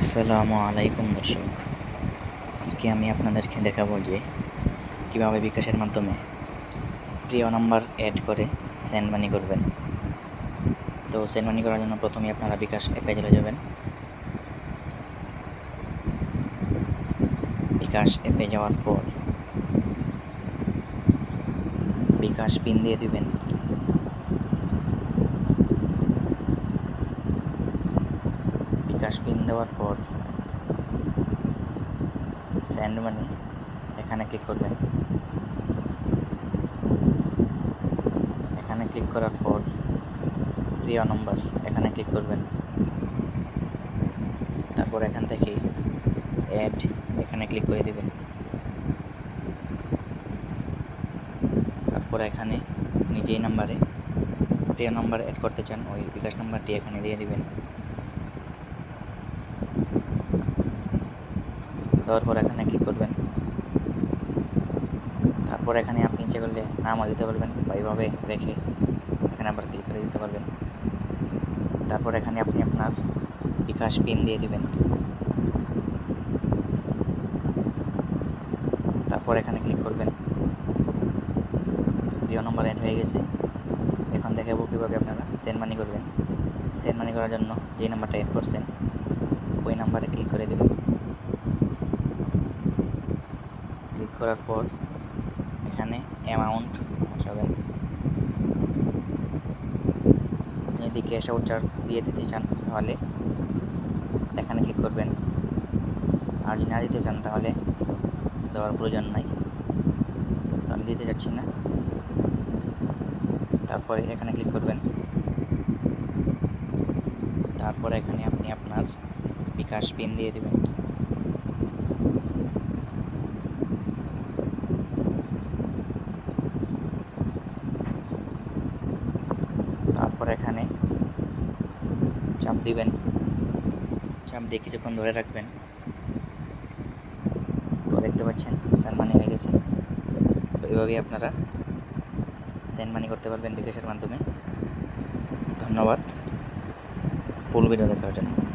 আসসালামু আলাইকুম দর্শক। আজকে আমি আপনাদেরকে দেখাবো যে কীভাবে বিকাশের মাধ্যমে প্রিয় নাম্বার অ্যাড করে সেন্ড মানি করবেন। তো সেন্ড মানি করার জন্য প্রথমে আপনারা বিকাশ অ্যাপে চলে যাবেন। বিকাশ অ্যাপে যাওয়ার পর বিকাশ পিন দিয়ে দিবেন। পিন দেওয়ার পর সেন্ড মানি এখানে ক্লিক করবেন। এখানে ক্লিক করার পর প্রিয় নম্বর এখানে ক্লিক করবেন। তারপর এখান থেকে অ্যাড এখানে ক্লিক করে দেবেন। তারপর এখানে নিজেই নাম্বারে প্রিয় নাম্বার অ্যাড করতে চান, ওই বিকাশ নাম্বারটি এখানে দিয়ে দিবেন। দেওয়ার পর এখানে ক্লিক করবেন। তারপর এখানে আপনি ইচ্ছে করলে নামও দিতে পারবেন বা এইভাবে রেখে এখানে আবার ক্লিক করে দিতে পারবেন। তারপর এখানে আপনি আপনার বিকাশ পিন দিয়ে দিবেন। তারপর এখানে ক্লিক করবেন। প্রিয় নম্বর অ্যাড হয়ে গেছে। এখন দেখাবো কীভাবে আপনারা সেন্ড মানি করবেন। সেন্ড মানি করার জন্য যে নাম্বারটা অ্যাড করছেন, ওই নাম্বারে ক্লিক করে দেবেন। ক্লিক করার পর এখানে অ্যামাউন্ট বসাবেন। আপনি যদি ক্যাশ আউট দিয়ে দিতে চান তাহলে এখানে ক্লিক করবেন। আর যদি না দিতে চান তাহলে দেওয়ার প্রয়োজন নাই। তো আমি দিতে চাচ্ছি না। তারপরে এখানে ক্লিক করবেন। তারপরে এখানে আপনি আপনার বিকাশ পিন দিয়ে দেবেন তারপর এখানে চাপ দিবেন। চাপ দিয়ে কিছুক্ষণ ধরে রাখবেন। তো দেখতে পাচ্ছেন সেন মানি হয়ে গেছে। তো এভাবেই আপনারা সেন মানি করতে পারবেন বিকাশের মাধ্যমে। ধন্যবাদ। ফুল ভিডিও দেখার জন্য।